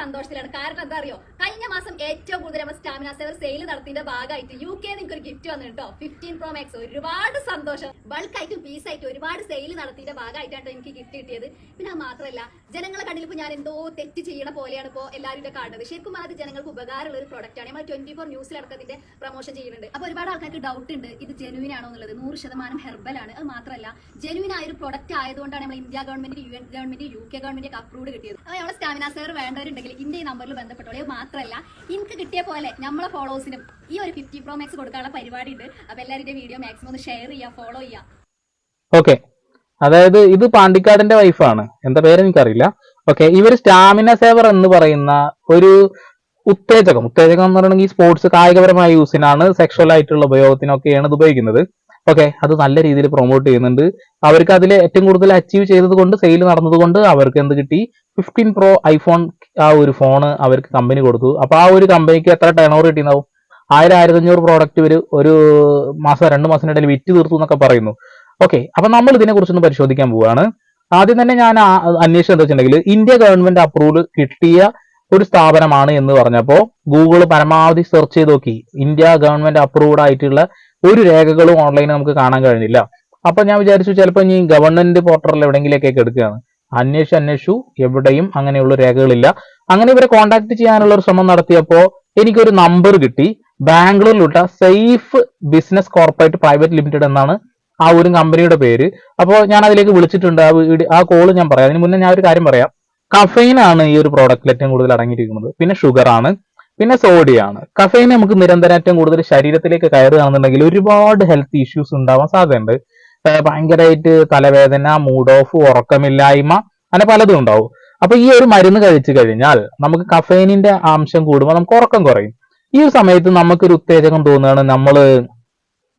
സന്തോഷത്തിലാണ്. കാരണം എന്താ അറിയോ കഴിഞ്ഞ മാസം ഏറ്റവും കൂടുതൽ നമ്മൾ സ്റ്റാമിന സേവർ സെയിൽ നടത്തിന്റെ ഭാഗമായിട്ട് യു കെ നിങ്ങൾക്ക് ഒരു ഗിഫ്റ്റ് വന്നു കേട്ടോ ഫിഫ്റ്റീൻ പ്രോ മാക്സ് ഒരുപാട് സന്തോഷം. ബൾക്ക് ആയിട്ടും പീസ് ആയിട്ടും ഒരുപാട് സെയിൽ നടത്തിന്റെ ഭാഗമായിട്ടാണ് എനിക്ക് ഗിഫ്റ്റ് കിട്ടിയത്. പിന്നെ അത് മാത്രമല്ല ജനങ്ങളെ കണ്ടിൽ ഇപ്പോൾ ഞാൻ എന്തോ തെറ്റ് ചെയ്യണ പോലെയാണ് ഇപ്പോൾ എല്ലാവരും കാണുന്നത്. ശരിക്കും അത് ജനങ്ങൾക്ക് ഉപകാരമുള്ള ഒരു പ്രോഡക്റ്റ് ആണ്. നമ്മൾ ട്വന്റി ഫോർ ന്യൂസിലടക്കം ഇതിന്റെ പ്രൊമോഷൻ ചെയ്യുന്നുണ്ട്. അപ്പോൾ ഒരുപാട് ആൾക്കാർക്ക് ഡൗട്ട് ഉണ്ട് ഇത് ജെനുവിൻ ആണോ എന്നുള്ളത്. നൂറ് ശതമാനം ഹെർബൽ ആണ്. അത് മാത്രമല്ല ജെനുവിൻ ആയ ഒരു പ്രോഡക്റ്റ് ആയതുകൊണ്ടാണ് നമ്മൾ India government U N government U K government ഒക്കെ അപ്രൂവ് കിട്ടിയത്. അപ്പോൾ നമ്മുടെ സ്റ്റാമിന സെവർ വേണ്ടവരുണ്ടെങ്കിൽ ഇന്ത്യ ഈ നമ്പറിൽ ബന്ധപ്പെട്ടോളൂ മാത്രമല്ല എനിക്ക് കിട്ടിയ പോലെ നമ്മളെ ഫോളോവേഴ്സിനും ഈ ഒരു ഫിഫ്റ്റി പ്രോ മാക്സ് കൊടുക്കാനുള്ള പരിപാടി ഉണ്ട് അപ്പോൾ എല്ലാവരുടെ വീഡിയോ മാക്സിമം ഒന്ന് ഷെയർ ചെയ്യുക ഫോളോ ചെയ്യുക. ഓക്കെ അതായത് ഇത് പാണ്ടിക്കാടിന്റെ വൈഫാണ് എന്താ പേര് എനിക്കറിയില്ല. ഓക്കെ ഇവർ സ്റ്റാമിന സേവർ എന്ന് പറയുന്ന ഒരു ഉത്തേജകം. ഉത്തേജകം എന്ന് പറയുന്നത് ഈ സ്പോർട്സ് കായികപരമായ യൂസിനാണ് സെക്ഷൽ ആയിട്ടുള്ള ഉപയോഗത്തിനൊക്കെയാണ് ഇത് ഉപയോഗിക്കുന്നത്. ഓക്കെ അത് നല്ല രീതിയിൽ പ്രൊമോട്ട് ചെയ്യുന്നുണ്ട്. അവർക്ക് അതിൽ ഏറ്റവും കൂടുതൽ അച്ചീവ് ചെയ്തത് കൊണ്ട് സെയിൽ നടന്നതുകൊണ്ട് അവർക്ക് എന്ത് കിട്ടി? ഫിഫ്റ്റീൻ പ്രോ ഐഫോൺ ആ ഒരു ഫോൺ അവർക്ക് കമ്പനി കൊടുത്തു. അപ്പൊ ആ ഒരു കമ്പനിക്ക് എത്ര ടേൺ ഓവർ കിട്ടിയിട്ടുണ്ടാവും ആയിരം ആയിരത്തി അഞ്ഞൂറ് പ്രോഡക്റ്റ് ഒരു ഒരു മാസം രണ്ട് മാസത്തിനിടയിൽ വിറ്റ് തീർത്തു എന്നൊക്കെ പറയുന്നു. ഓക്കെ അപ്പൊ നമ്മൾ ഇതിനെ കുറിച്ചൊന്ന് പരിശോധിക്കാൻ പോവുകയാണ്. ആദ്യം തന്നെ ഞാൻ അന്വേഷിച്ചു എന്താ വെച്ചിട്ടുണ്ടെങ്കിൽ ഇന്ത്യ ഗവൺമെന്റ് അപ്രൂവൽ കിട്ടിയ ഒരു സ്ഥാപനമാണ് എന്ന് പറഞ്ഞപ്പോൾ ഗൂഗിൾ പരമാവധി സെർച്ച് ചെയ്ത് നോക്കി. ഇന്ത്യ ഗവൺമെന്റ് അപ്രൂവ്ഡ് ആയിട്ടുള്ള ഒരു രേഖകളും ഓൺലൈനിൽ നമുക്ക് കാണാൻ കഴിഞ്ഞില്ല. അപ്പൊ ഞാൻ വിചാരിച്ചു ചിലപ്പോൾ ഇനി ഗവൺമെന്റ് പോർട്ടലിൽ എവിടെയെങ്കിലേക്കൊക്കെ എടുക്കുകയാണ്. അന്വേഷിച്ച് അന്വേഷിച്ചു എവിടെയും അങ്ങനെയുള്ള രേഖകളില്ല. അങ്ങനെ ഇവരെ കോൺടാക്ട് ചെയ്യാനുള്ള ഒരു ശ്രമം നടത്തിയപ്പോൾ എനിക്കൊരു നമ്പർ കിട്ടി. ബാംഗ്ലൂരിലുള്ള safe business corporate private limited എന്നാണ് ആ ഒരു കമ്പനിയുടെ പേര്. അപ്പോൾ ഞാൻ അതിലേക്ക് വിളിച്ചിട്ടുണ്ട്. ആ ആ കോൾ ഞാൻ പറയാം. അതിന് മുന്നേ ഞാൻ ഒരു കാര്യം പറയാം. കഫൈൻ ആണ് ഈ ഒരു പ്രോഡക്റ്റിൽ ഏറ്റവും കൂടുതൽ അടങ്ങിയിരിക്കുന്നത്. പിന്നെ ഷുഗർ ആണ്. പിന്നെ സോഡിയാണ് കഫൈൻ നമുക്ക് നിരന്തരം ഏറ്റവും കൂടുതൽ ശരീരത്തിലേക്ക് കയറുകയാണെന്നുണ്ടെങ്കിൽ ഒരുപാട് ഹെൽത്ത് ഇഷ്യൂസ് ഉണ്ടാവാൻ സാധ്യതയുണ്ട്. ഭയങ്കരമായിട്ട് തലവേദന മൂഡ് ഓഫ് ഉറക്കമില്ലായ്മ അങ്ങനെ പലതും ഉണ്ടാവും. അപ്പൊ ഈ ഒരു മരുന്ന് കഴിച്ചു കഴിഞ്ഞാൽ നമുക്ക് കഫൈനിന്റെ അംശം കൂടുമ്പോൾ നമുക്ക് ഉറക്കം കുറയും. ഈ ഒരു സമയത്ത് നമുക്കൊരു ഉത്തേജകം തോന്നുകയാണ് നമ്മൾ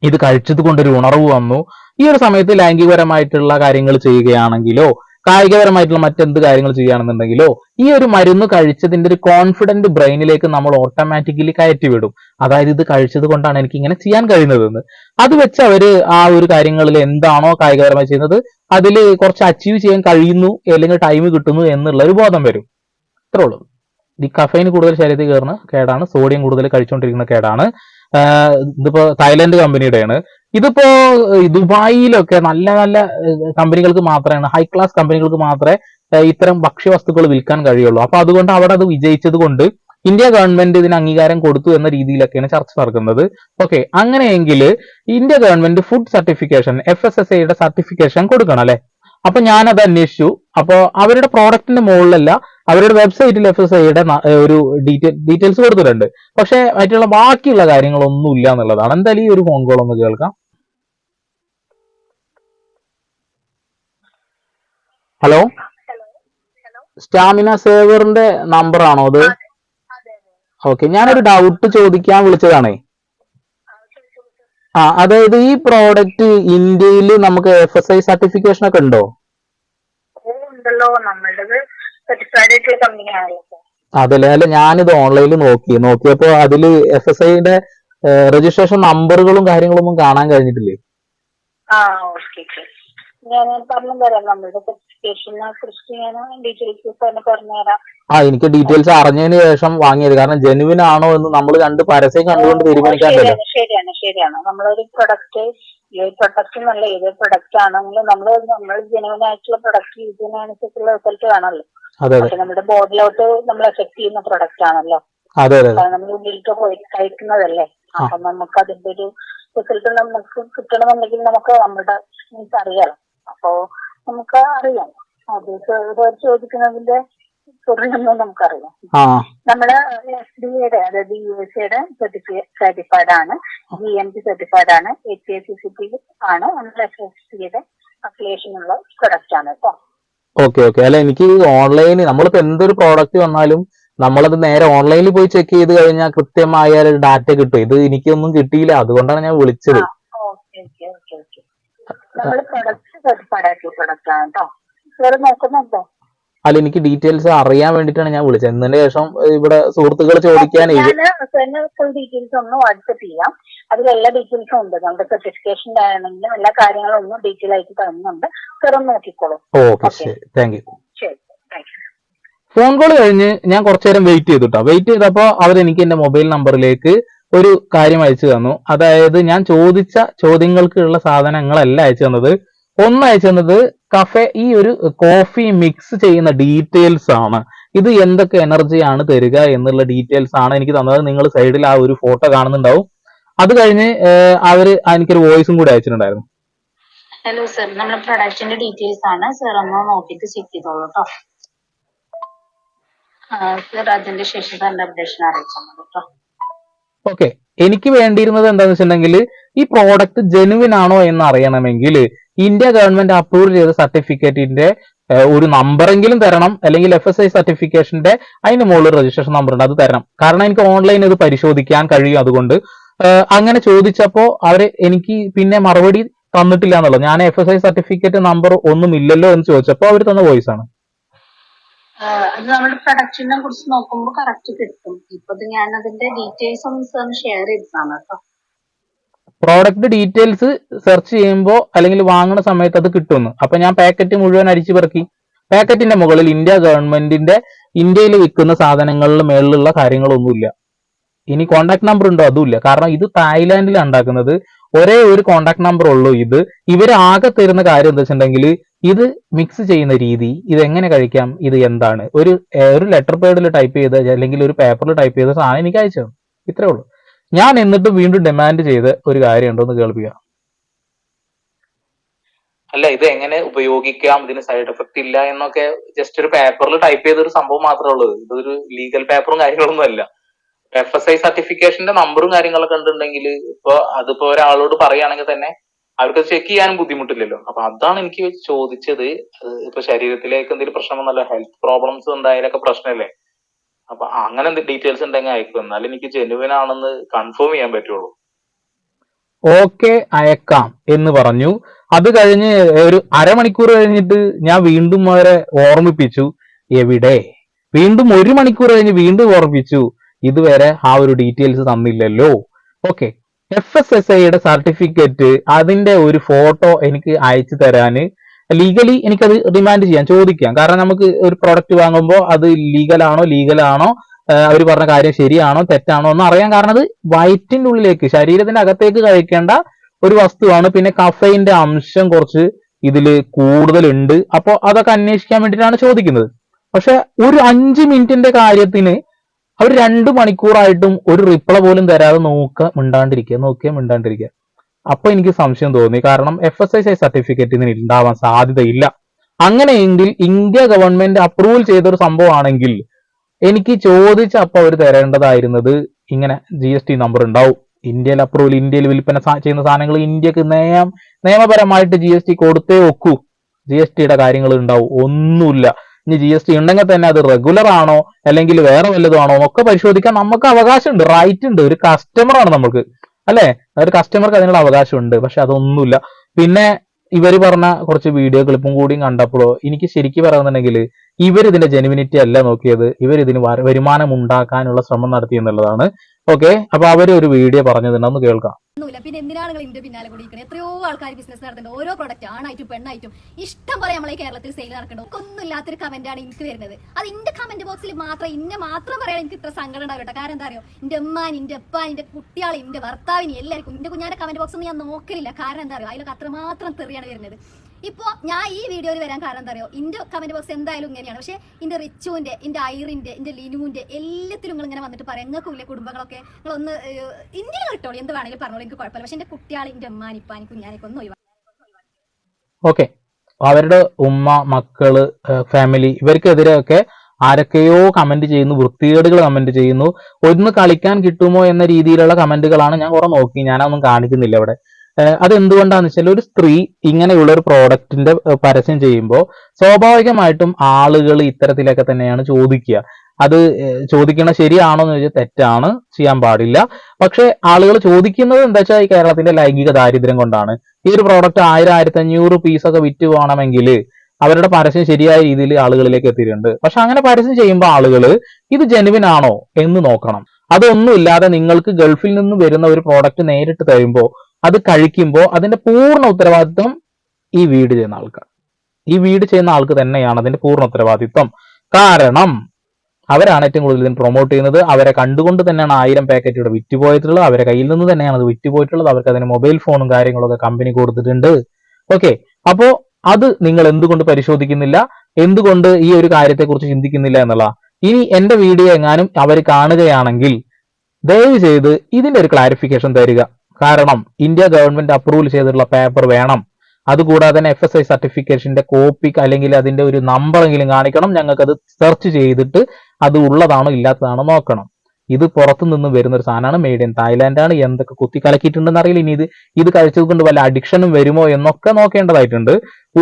ഇത് കഴിച്ചത് കൊണ്ടൊരു ഉണർവ് വന്നു. ഈ ഒരു സമയത്ത് ലൈംഗികപരമായിട്ടുള്ള കാര്യങ്ങൾ ചെയ്യുകയാണെങ്കിലോ കായികപരമായിട്ടുള്ള മറ്റെന്ത് കാര്യങ്ങൾ ചെയ്യുകയാണെന്നുണ്ടെങ്കിലോ ഈ ഒരു മരുന്ന് കഴിച്ചതിന്റെ ഒരു കോൺഫിഡന്റ് ബ്രെയിനിലേക്ക് നമ്മൾ ഓട്ടോമാറ്റിക്കലി കയറ്റി വിടും അതായത് ഇത് കഴിച്ചത് കൊണ്ടാണ് എനിക്ക് ഇങ്ങനെ ചെയ്യാൻ കഴിയുന്നതെന്ന്. അത് വെച്ച് അവർ ആ ഒരു കാര്യങ്ങളിൽ എന്താണോ കായികപരമായി ചെയ്യുന്നത് അതിൽ കുറച്ച് അച്ചീവ് ചെയ്യാൻ കഴിയുന്നു അല്ലെങ്കിൽ ടൈം കിട്ടുന്നു എന്നുള്ള ഒരു ബോധം വരും. അത്രേ ഉള്ളൂ. ഈ കഫൈൻ കൂടുതൽ ശരീരത്തിൽ കയറുന്ന കേടാണ് സോഡിയം കൂടുതൽ കഴിച്ചുകൊണ്ടിരിക്കുന്ന കേടാണ്. ഇതിപ്പോ തായ്ലൻഡ് കമ്പനിയുടെയാണ് ഇതിപ്പോ ദുബായിലൊക്കെ നല്ല നല്ല കമ്പനികൾക്ക് മാത്രമാണ് ഹൈ ക്ലാസ് കമ്പനികൾക്ക് മാത്രമേ ഇത്തരം ഭക്ഷ്യവസ്തുക്കൾ വിൽക്കാൻ കഴിയുള്ളൂ. അപ്പൊ അതുകൊണ്ട് അവിടെ അത് വിജയിച്ചത് കൊണ്ട് ഇന്ത്യ ഗവൺമെന്റ് ഇതിന് അംഗീകാരം കൊടുത്തു എന്ന രീതിയിലൊക്കെയാണ് ചർച്ച നടക്കുന്നത്. ഓക്കെ അങ്ങനെയെങ്കിൽ India government food certification F S S ഐയുടെ സർട്ടിഫിക്കേഷൻ കൊടുക്കണം അല്ലെ? അപ്പൊ ഞാനത് അന്വേഷിച്ചു. അപ്പൊ അവരുടെ പ്രോഡക്റ്റിന്റെ മുകളിലല്ല അവരുടെ വെബ്സൈറ്റിൽ എഫ് എസ് ഐയുടെ ഒരു ഡീറ്റെയിൽ ഡീറ്റെയിൽസ് കൊടുത്തിട്ടുണ്ട്. പക്ഷേ മറ്റുള്ള ബാക്കിയുള്ള കാര്യങ്ങളൊന്നും ഇല്ല എന്നുള്ളതാണ്. എന്തായാലും ഈ ഒരു ഫോൺ കോൾ ഒന്ന് കേൾക്കാം. ഹലോ സ്റ്റാമിന സേവറിന്റെ നമ്പർ ആണോ അത്? ഓക്കെ ഞാനൊരു ഡൗട്ട് ചോദിക്കാൻ വിളിച്ചതാണേ. ആ അതായത് ഈ പ്രോഡക്റ്റ് ഇന്ത്യയിൽ നമുക്ക് എഫ് എസ് ഐ സർട്ടിഫിക്കേഷൻ ഒക്കെ ഉണ്ടോ? അതല്ലേ അല്ല ഞാനിത് ഓൺലൈനിൽ നോക്കി. നോക്കിയപ്പോ അതിൽ എഫ് എസ് ഐയുടെ രജിസ്ട്രേഷൻ നമ്പറുകളും കാര്യങ്ങളും ഒന്നും കാണാൻ കഴിഞ്ഞിട്ടില്ലേ? ആ ഓക്കെ ഓക്കെ ഞാൻ പറഞ്ഞു തരാം നമ്മളുടെ സർട്ടിഫിക്കേഷനെ കുറിച്ച് ഞാൻ ഡീറ്റെയിൽസ് പറഞ്ഞു പറഞ്ഞുതരാം. ആ എനിക്ക് ഡീറ്റെയിൽസ് അറിഞ്ഞതിന് ശേഷം വാങ്ങിയത്. കാരണം ജെനുവിൻ ആണോ എന്ന് നമ്മൾ രണ്ട് പരസ്യം കണ്ടുകൊണ്ട് തീരുമാനിക്കാൻ ശരിയാണ് ശരിയാണ് ശരിയാണ്. നമ്മളൊരു പ്രൊഡക്റ്റ് ഏത് പ്രൊഡക്റ്റ് നല്ല ഏത് പ്രൊഡക്റ്റ് ആണെങ്കിലും നമ്മൾ നമ്മൾ ജനുവൻ ആയിട്ടുള്ള പ്രൊഡക്റ്റ് യൂസ് ചെയ്യുന്നതനുസരിച്ചുള്ള റിസൾട്ട് കാണുമല്ലോ പക്ഷെ നമ്മുടെ ബോഡിയിലോട്ട് നമ്മൾ എഫക്ട് ചെയ്യുന്ന പ്രൊഡക്റ്റ് ആണല്ലോ. നമ്മൾ ഉള്ളിലേക്ക് പോയി കഴിക്കുന്നതല്ലേ. അപ്പൊ നമുക്ക് അതിന്റെ ഒരു റിസൾട്ട് നമുക്ക് കിട്ടണമെന്നുണ്ടെങ്കിൽ നമുക്ക് നമ്മുടെ അറിയാലോ. അപ്പോ നമുക്ക് അറിയാം. അത് ചോദിക്കുന്നതിന്റെ തുടർന്നൊന്നും നമുക്കറിയാം. നമ്മുടെ നമ്മൾ എസ് ഡി എയുടെ അതായത് യു എസ് എയുടെ സർട്ടിഫൈഡ് ആണ്. ജി എം ടി സർട്ടിഫൈഡ് ആണ്. H A C C T ആണ് നമ്മുടെ എസ് എസ് സിയുടെ അഫിലിയേഷൻ ഉള്ള പ്രൊഡക്റ്റ് ആണ് കേട്ടോ ഓക്കെ ഓക്കെ. അല്ല എനിക്ക് ഓൺലൈനിൽ നമ്മളിപ്പോ എന്തൊരു പ്രോഡക്റ്റ് വന്നാലും നമ്മളത് നേരെ ഓൺലൈനിൽ പോയി ചെക്ക് ചെയ്ത് കഴിഞ്ഞാൽ കൃത്യമായ ഡാറ്റ കിട്ടും. ഇത് എനിക്കൊന്നും കിട്ടിയില്ല. അതുകൊണ്ടാണ് ഞാൻ വിളിച്ചത്. Okay okay okay okay. നമ്മൾ പ്രൊഡക്റ്റ് ആയിട്ടുള്ള പ്രൊഡക്റ്റ് ആണ് കേട്ടോ വേറെ നോക്കുന്നുണ്ടോ? അല്ല എനിക്ക് ഡീറ്റെയിൽസ് അറിയാൻ വേണ്ടിട്ടാണ് ഞാൻ വിളിച്ചത്. എന്നതിന് ശേഷം ഇവിടെ സുഹൃത്തുക്കൾ ചോദിക്കാൻ ഫുൾ ഡീറ്റെയിൽസ് ഒന്ന് വാട്സപ്പ് ചെയ്യാം. അതിൽ എല്ലാ ഡീറ്റെയിൽസും ഉണ്ട്. നമ്മുടെ സർട്ടിഫിക്കേഷന്റെ ആണെങ്കിലും എല്ലാ കാര്യങ്ങളും ഒന്നും ഡീറ്റെയിൽ ആയിട്ട് തരുന്നുണ്ട്. ഒന്ന് നോക്കിക്കോളൂ. ഓക്കെ ശരി. താങ്ക് യു ശരി. ഫോൺ കോൾ കഴിഞ്ഞ് ഞാൻ കുറച്ചു നേരം വെയിറ്റ് ചെയ്തു കേട്ടോ വെയിറ്റ് ചെയ്തപ്പോൾ അവരെനിക്ക് എന്റെ മൊബൈൽ നമ്പറിലേക്ക് ഒരു കാര്യം അയച്ചു തന്നു. അതായത് ഞാൻ ചോദിച്ച ചോദ്യങ്ങൾക്കുള്ള സാധനങ്ങളല്ല അയച്ചു തന്നത്. ഒന്ന് അയച്ചു തന്നത് കഫേ ഈ ഒരു കോഫി മിക്സ് ചെയ്യുന്ന ഡീറ്റെയിൽസ് ആണ്. ഇത് എന്തൊക്കെ എനർജിയാണ് തരിക എന്നുള്ള ഡീറ്റെയിൽസ് ആണ് എനിക്ക് തന്നത്. നിങ്ങൾ സൈഡിൽ ആ ഒരു ഫോട്ടോ കാണുന്നുണ്ടാവും. അത് കഴിഞ്ഞ് അവർ എനിക്കൊരു വോയിസും കൂടി അയച്ചിട്ടുണ്ടായിരുന്നു. ഹലോ സർ നമ്മുടെ പ്രൊഡക്ഷന്റെ ഡീറ്റെയിൽസ് ആണ്. സർ ഒന്ന് നോക്കിയിട്ട് ചെക്ക് ചെയ്തോളൂ കേട്ടോ സർ അതിന്റെ ശേഷം തന്നെ അപ്ഡേഷൻ കേട്ടോ ഓക്കെ എനിക്ക് വേണ്ടിയിരുന്നത് എന്താണെന്ന് വെച്ചിട്ടുണ്ടെങ്കിൽ ഈ പ്രോഡക്റ്റ് ജെനുവിൻ ആണോ എന്ന് അറിയണമെങ്കിൽ ഇന്ത്യ ഗവൺമെന്റ് അപ്രൂവ് ചെയ്ത സർട്ടിഫിക്കറ്റിന്റെ ഒരു നമ്പറെങ്കിലും തരണം. അല്ലെങ്കിൽ എഫ് എസ് ഐ സർട്ടിഫിക്കേഷന്റെ അതിന് മുകളിൽ രജിസ്ട്രേഷൻ നമ്പർ ഉണ്ട്. അത് തരണം. കാരണം എനിക്ക് ഓൺലൈൻ ഇത് പരിശോധിക്കാൻ കഴിയും അതുകൊണ്ട്. അങ്ങനെ ചോദിച്ചപ്പോൾ അവർ എനിക്ക് പിന്നെ മറുപടി തന്നിട്ടില്ല എന്നുള്ളത്. ഞാൻ F S I certificate number ഒന്നും ഇല്ലല്ലോ എന്ന് ചോദിച്ചപ്പോൾ അവർ തന്ന വോയിസ് ആണ്. അത് നമ്മുടെ പ്രൊഡക്റ്റിനെ കുറിച്ച് നോക്കുമ്പോൾ കറക്റ്റ് കിട്ടും. ഇപ്പൊ ഞാൻ അതിന്റെ ഡീറ്റെയിൽസ് ഒന്ന് സാറിന് ഷെയർ ചെയ്തതാണ് കേട്ടോ പ്രോഡക്റ്റ് ഡീറ്റെയിൽസ് സെർച്ച് ചെയ്യുമ്പോൾ അല്ലെങ്കിൽ വാങ്ങുന്ന സമയത്ത് അത് കിട്ടുന്നു. അപ്പൊ ഞാൻ പാക്കറ്റ് മുഴുവൻ അടിച്ചു പെറുക്കി. പാക്കറ്റിന്റെ മുകളിൽ ഇന്ത്യ ഗവൺമെന്റിന്റെ ഇന്ത്യയിൽ വിൽക്കുന്ന സാധനങ്ങളിൽ മേളിലുള്ള കാര്യങ്ങളൊന്നുമില്ല. ഇനി കോണ്ടാക്ട് നമ്പർ ഉണ്ടോ? അതുമില്ല. കാരണം ഇത് തായ്ലാന്റിലാണ് ഉണ്ടാക്കുന്നത്. ഒരേ ഒരു കോണ്ടാക്ട് നമ്പർ ഉള്ളൂ ഇത്. ഇവർ ആകെ തരുന്ന കാര്യം എന്താ വെച്ചിട്ടുണ്ടെങ്കിൽ ഇത് മിക്സ് ചെയ്യുന്ന രീതി ഇത് എങ്ങനെ കഴിക്കാം ഇത് എന്താണ്? ഒരു ഒരു ലെറ്റർ പേഡിൽ ടൈപ്പ് ചെയ്ത് അല്ലെങ്കിൽ ഒരു പേപ്പറിൽ ടൈപ്പ് ചെയ്ത സാധനം എനിക്ക് അയച്ചു. ഇത്രേ ഉള്ളൂ. ഞാൻ എന്നിട്ട് വീണ്ടും ഡിമാൻഡ് ചെയ്ത് ഒരു കാര്യം ഉണ്ടോന്ന് എന്ന് കേൾപ്പിക്കാം. അല്ല ഇത് എങ്ങനെ ഉപയോഗിക്കാം? ഇതിന് സൈഡ് എഫക്ട് ഇല്ല എന്നൊക്കെ ജസ്റ്റ് ഒരു പേപ്പറിൽ ടൈപ്പ് ചെയ്ത ഒരു സംഭവം മാത്രമേ ഉള്ളൂ. ഇതൊരു ലീഗൽ പേപ്പറും കാര്യങ്ങളൊന്നും അല്ല. എഫ് എസ് ഐ സർട്ടിഫിക്കേഷന്റെ നമ്പറും കാര്യങ്ങളൊക്കെ ഉണ്ടെങ്കിൽ ഇപ്പൊ അതിപ്പോ ഒരാളോട് പറയുകയാണെങ്കിൽ തന്നെ അവർക്ക് ചെക്ക് ചെയ്യാനും ബുദ്ധിമുട്ടില്ലല്ലോ. അപ്പൊ അതാണ് എനിക്ക് ചോദിച്ചത്. ഇപ്പൊ ശരീരത്തിലേക്ക് എന്തെങ്കിലും പ്രശ്നം വന്നല്ലോ ഹെൽത്ത് പ്രോബ്ലംസ് എന്തായാലൊക്കെ പ്രശ്നമല്ലേ? അപ്പൊ അങ്ങനെ ഡീറ്റെയിൽസ് ഉണ്ടെങ്കിൽ അയക്കും. എന്നാലും എനിക്ക് ജെനുവിൻ ആണെന്ന് കൺഫേം ചെയ്യാൻ പറ്റുള്ളൂ. ഓക്കെ അയക്കാം എന്ന് പറഞ്ഞു. അത് കഴിഞ്ഞ് ഒരു അരമണിക്കൂർ കഴിഞ്ഞിട്ട് ഞാൻ വീണ്ടും അവരെ ഓർമ്മിപ്പിച്ചു. എവിടെ? വീണ്ടും ഒരു മണിക്കൂർ കഴിഞ്ഞ് വീണ്ടും ഓർമ്മിപ്പിച്ചു. ഇതുവരെ ആ ഒരു ഡീറ്റെയിൽസ് തന്നില്ലല്ലോ. ഓക്കെ. എഫ് എസ് എസ് ഐയുടെ സർട്ടിഫിക്കറ്റ് അതിന്റെ ഒരു ഫോട്ടോ എനിക്ക് അയച്ചു തരാന് ലീഗലി എനിക്കത് ഡിമാൻഡ് ചെയ്യാം ചോദിക്കാം. കാരണം നമുക്ക് ഒരു പ്രൊഡക്റ്റ് വാങ്ങുമ്പോൾ അത് ലീഗലാണോ ലീഗലാണോ അവർ പറഞ്ഞ കാര്യം ശരിയാണോ തെറ്റാണോ എന്ന് അറിയാൻ കാരണം അത് വയറ്റിന്റെ ഉള്ളിലേക്ക് ശരീരത്തിന്റെ അകത്തേക്ക് കഴിക്കേണ്ട ഒരു വസ്തുവാണ്. പിന്നെ കഫൈന്റെ അംശം കുറച്ച് ഇതിൽ കൂടുതലുണ്ട്. അപ്പോൾ അതൊക്കെ അന്വേഷിക്കാൻ വേണ്ടിയിട്ടാണ് ചോദിക്കുന്നത്. പക്ഷെ ഒരു അഞ്ച് മിനിറ്റിന്റെ കാര്യത്തിന് അവർ രണ്ട് മണിക്കൂറായിട്ടും ഒരു റിപ്ലൈ പോലും തരാതെ നോക്ക മിണ്ടാണ്ടിരിക്കുക നോക്കിയ മിണ്ടാണ്ടിരിക്കുക അപ്പൊ എനിക്ക് സംശയം തോന്നി. കാരണം എഫ് എസ് ഐ സർട്ടിഫിക്കറ്റ് ഇതിന് ഉണ്ടാവാൻ സാധ്യതയില്ല. അങ്ങനെയെങ്കിൽ ഇന്ത്യ ഗവൺമെന്റ് അപ്രൂവൽ ചെയ്ത ഒരു സംഭവമാണെങ്കിൽ എനിക്ക് ചോദിച്ച അപ്പൊ അവർ തരേണ്ടതായിരുന്നത് ഇങ്ങനെ ജി എസ് ടി നമ്പർ ഉണ്ടാവും ഇന്ത്യയിൽ അപ്രൂവൽ ഇന്ത്യയിൽ വിൽപ്പന ചെയ്യുന്ന സാധനങ്ങൾ ഇന്ത്യയ്ക്ക് നിയമ നിയമപരമായിട്ട് ജി എസ് ടി കൊടുത്തേ ഒക്കൂ. ജി എസ് ടിയുടെ കാര്യങ്ങൾ ഉണ്ടാവും ഒന്നുമില്ല. ഇനി ജി എസ് ടി ഉണ്ടെങ്കിൽ തന്നെ അത് റെഗുലർ ആണോ? അല്ലെങ്കിൽ വേറെ വല്ലതും ആണോ? എന്നൊക്കെ പരിശോധിക്കാൻ നമുക്ക് അവകാശമുണ്ട്. റൈറ്റ് ഉണ്ട്. ഒരു കസ്റ്റമർ ആണ് നമുക്ക് അല്ലെ? ഒരു കസ്റ്റമർക്ക് അതിനുള്ള അവകാശമുണ്ട്. പക്ഷെ അതൊന്നുമില്ല. പിന്നെ ഇവർ പറഞ്ഞ കുറച്ച് വീഡിയോ ക്ലിപ്പും കൂടിയും കണ്ടപ്പോഴോ എനിക്ക് ശരിക്കും പറയുന്നുണ്ടെങ്കിൽ ഇവർ ഇതിന്റെ ജെനുവിനിറ്റി അല്ല നോക്കിയത്. ഇവർ ഇതിന് വര- വരുമാനം ഉണ്ടാക്കാനുള്ള ശ്രമം നടത്തി എന്നുള്ളതാണ്. ഓക്കെ അപ്പൊ അവർ ഒരു വീഡിയോ പറഞ്ഞതിനൊന്ന് കേൾക്കാം. ഒന്നുമില്ല. പിന്നെ എന്തിനാണ് നിങ്ങൾ ഇതിന്റെ പിന്നാലെ കൂടി ഇരിക്കുന്നത് എത്രയോ ആൾക്കാർ ബിസിനസ് നടത്തുന്നുണ്ട്. ഓരോ പ്രൊഡക്റ്റ് ആണായിട്ടും പെണ്ണായിട്ടും. ഇഷ്ടം പോലെ നമ്മളെ കേരളത്തിൽ സെയിൽ നടക്കുന്നുണ്ട്. ഒന്നും ഇല്ലാത്തൊരു കമന്റ് ആണ് എനിക്ക് വരുന്നത്. അത് എന്റെ കമന്റ് ബോക്സിൽ മാത്രം ഇന്നെ മാത്രം പറയാൻ എനിക്ക് ഇത്ര സങ്കടം ഉണ്ടാവും കേട്ടോ. കാരണം എന്താ അറിയോ? എന്റെ അമ്മാൻ എന്റെ അപ്പ എന്റെ കുട്ടികളെ എന്റെ ഭർത്താവിന് എല്ലാവർക്കും എന്റെ കുഞ്ഞാന്റെ കമന്റ് ബോക്സ് ഒന്നും ഞാൻ നോക്കലില്ല. കാരണം എന്താ അറിയോ? അതിലൊക്കെ അത്രമാത്രം തെറിയാണ് വരുന്നത്. ഇപ്പോ ഞാൻ ഈ വീഡിയോയിൽ വരാൻ കാരണം എന്താ പറയുക എന്റെ കമന്റ് ബോക്സ് എന്തായാലും ഇങ്ങനെയാണ്. പക്ഷേ എന്റെ റിച്ചുവിന്റെ എന്റെ ഐറിന്റെ എന്റെ ലിനുവിന്റെ എല്ലാത്തിലും നിങ്ങൾ ഇങ്ങനെ വന്നിട്ട് പറയാം. നിങ്ങൾക്കും ഇല്ലേ കുടുംബങ്ങളൊക്കെ നിങ്ങൾ ഒന്ന് ഇന്ത്യയിൽ കിട്ടോളൂ. എന്ത് വേണമെങ്കിലും പറഞ്ഞോളൂ. എനിക്ക് കുഴപ്പമില്ല. പക്ഷേ എന്റെ കുട്ടികളെ എന്റെ അമ്മാനിപ്പാനി കുഞ്ഞാനൊക്കെ ഒന്ന് ഒഴിവാക്കി ഓക്കെ. അവരുടെ ഉമ്മ മക്കൾ ഫാമിലി ഇവർക്കെതിരെയൊക്കെ ആരൊക്കെയോ കമന്റ് ചെയ്യുന്നു. വൃത്തികേടുകൾ കമന്റ് ചെയ്യുന്നു. ഒന്ന് കളിക്കാൻ കിട്ടുമോ എന്ന രീതിയിലുള്ള കമന്റുകളാണ് ഞാൻ കുറെ നോക്കി. ഞാനൊന്നും കാണിക്കുന്നില്ല ഇവിടെ. അതെന്തുകൊണ്ടാന്ന് വെച്ചാൽ ഒരു സ്ത്രീ ഇങ്ങനെയുള്ള ഒരു പ്രോഡക്റ്റിന്റെ പരസ്യം ചെയ്യുമ്പോൾ സ്വാഭാവികമായിട്ടും ആളുകൾ ഇത്തരത്തിലൊക്കെ തന്നെയാണ് ചോദിക്കുക. അത് ചോദിക്കണ ശരിയാണോ എന്ന് ചോദിച്ചാൽ തെറ്റാണ് ചെയ്യാൻ പാടില്ല. പക്ഷെ ആളുകൾ ചോദിക്കുന്നത് എന്താ വെച്ചാൽ ഈ കേരളത്തിന്റെ ലൈംഗിക ദാരിദ്ര്യം കൊണ്ടാണ്. ഈ ഒരു പ്രോഡക്റ്റ് ആയിരം ആയിരത്തി അഞ്ഞൂറ് പീസൊക്കെ വിറ്റ് പോകണമെങ്കിൽ അവരുടെ പരസ്യം ശരിയായ രീതിയിൽ ആളുകളിലേക്ക് എത്തിയിട്ടുണ്ട്. പക്ഷെ അങ്ങനെ പരസ്യം ചെയ്യുമ്പോൾ ആളുകൾ ഇത് ജെനുവിൻ ആണോ എന്ന് നോക്കണം. അതൊന്നുമില്ലാതെ നിങ്ങൾക്ക് ഗൾഫിൽ നിന്ന് വരുന്ന ഒരു പ്രോഡക്റ്റ് നേരിട്ട് തരുമ്പോൾ അത് കഴിക്കുമ്പോൾ അതിന്റെ പൂർണ ഉത്തരവാദിത്വം ഈ വീട് ചെയ്യുന്ന ആൾക്കാർ. ഈ വീട് ചെയ്യുന്ന ആൾക്ക് തന്നെയാണ് അതിന്റെ പൂർണ ഉത്തരവാദിത്വം. കാരണം അവരാണ് ഏറ്റവും കൂടുതൽ ഇതിന് പ്രൊമോട്ട് ചെയ്യുന്നത്. അവരെ കണ്ടുകൊണ്ട് തന്നെയാണ് ആയിരം പാക്കറ്റ് ഇവിടെ വിറ്റുപോയിട്ടുള്ളത്. അവരെ കയ്യിൽ നിന്ന് തന്നെയാണ് അത് വിറ്റുപോയിട്ടുള്ളത്. അവർക്ക് അതിന് മൊബൈൽ ഫോണും കാര്യങ്ങളൊക്കെ കമ്പനി കൊടുത്തിട്ടുണ്ട്. ഓക്കെ അപ്പോ അത് നിങ്ങൾ എന്തുകൊണ്ട് പരിശോധിക്കുന്നില്ല? എന്തുകൊണ്ട് ഈ ഒരു കാര്യത്തെക്കുറിച്ച് ചിന്തിക്കുന്നില്ല എന്നുള്ള? ഇനി എന്റെ വീഡിയോ എങ്ങാനും അവർ കാണുകയാണെങ്കിൽ ദയവ് ചെയ്ത് ഇതിന്റെ ഒരു ക്ലാരിഫിക്കേഷൻ തരിക. കാരണം ഇന്ത്യ ഗവൺമെന്റ് അപ്രൂവൽ ചെയ്തിട്ടുള്ള പേപ്പർ വേണം. അതുകൂടാതെ തന്നെ എഫ് എസ് ഐ സർട്ടിഫിക്കേഷന്റെ കോപ്പി അല്ലെങ്കിൽ അതിന്റെ ഒരു നമ്പറെങ്കിലും കാണിക്കണം. ഞങ്ങൾക്ക് അത് സെർച്ച് ചെയ്തിട്ട് അത് ഉള്ളതാണോ ഇല്ലാത്തതാണോ നോക്കണം. ഇത് പുറത്തു നിന്ന് വരുന്ന ഒരു സാധനമാണ് മെയ്ഡ് ഇൻ തായ്ലാന്റ് ആണ് എന്തൊക്കെ കുത്തി കലക്കിയിട്ടുണ്ടെന്ന് അറിയില്ല. ഇനി ഇത് ഇത് കഴിച്ചത് കൊണ്ട് വല്ല അഡിക്ഷനും വരുമോ എന്നൊക്കെ നോക്കേണ്ടതായിട്ടുണ്ട്.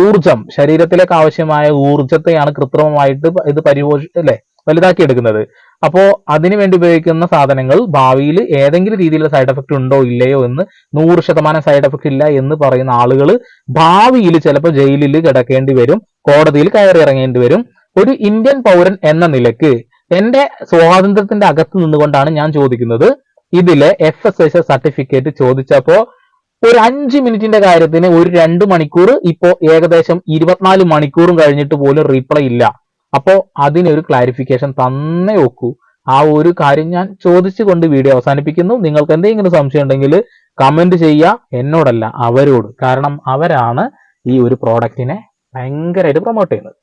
ഊർജം ശരീരത്തിലേക്ക് ആവശ്യമായ ഊർജത്തെയാണ് കൃത്രിമമായിട്ട് ഇത് പരിപോഷി അല്ലെ? വലുതാക്കി എടുക്കുന്നത് അപ്പോ അതിനു വേണ്ടി ഉപയോഗിക്കുന്ന സാധനങ്ങൾ ഭാവിയിൽ ഏതെങ്കിലും രീതിയിലുള്ള സൈഡ് എഫക്റ്റ് ഉണ്ടോ ഇല്ലയോ എന്ന് നൂറ് ശതമാനം സൈഡ് എഫക്ട് ഇല്ല എന്ന് പറയുന്ന ആളുകൾ ഭാവിയിൽ ചിലപ്പോൾ ജയിലിൽ കിടക്കേണ്ടി വരും കോടതിയിൽ കയറി ഇറങ്ങേണ്ടി വരും. ഒരു ഇന്ത്യൻ പൗരൻ എന്ന നിലയ്ക്ക് എന്റെ സ്വാതന്ത്ര്യത്തിന്റെ അകത്ത് നിന്നുകൊണ്ടാണ് ഞാൻ ചോദിക്കുന്നത്. ഇതിലെ എഫ് എസ് എസ് സർട്ടിഫിക്കറ്റ് ചോദിച്ചപ്പോ ഒരു അഞ്ച് മിനിറ്റിന്റെ കാര്യത്തിന് ഒരു രണ്ട് മണിക്കൂർ ഇപ്പോ ഏകദേശം ഇരുപത്തിനാല് മണിക്കൂറും കഴിഞ്ഞിട്ട് പോലും റീപ്ലൈ ഇല്ല. അപ്പോ അതിനൊരു ക്ലാരിഫിക്കേഷൻ തന്നെ ഒക്കൂ. ആ ഒരു കാര്യം ഞാൻ ചോദിച്ചുകൊണ്ട് വീഡിയോ അവസാനിപ്പിക്കുന്നു. നിങ്ങൾക്ക് എന്തെങ്കിലും സംശയം ഉണ്ടെങ്കിൽ കമന്റ് ചെയ്യുക. എന്നോടല്ല അവരോട്. കാരണം അവരാണ് ഈ ഒരു പ്രോഡക്റ്റിനെ ഭയങ്കരമായിട്ട് പ്രൊമോട്ട് ചെയ്യുന്നത്.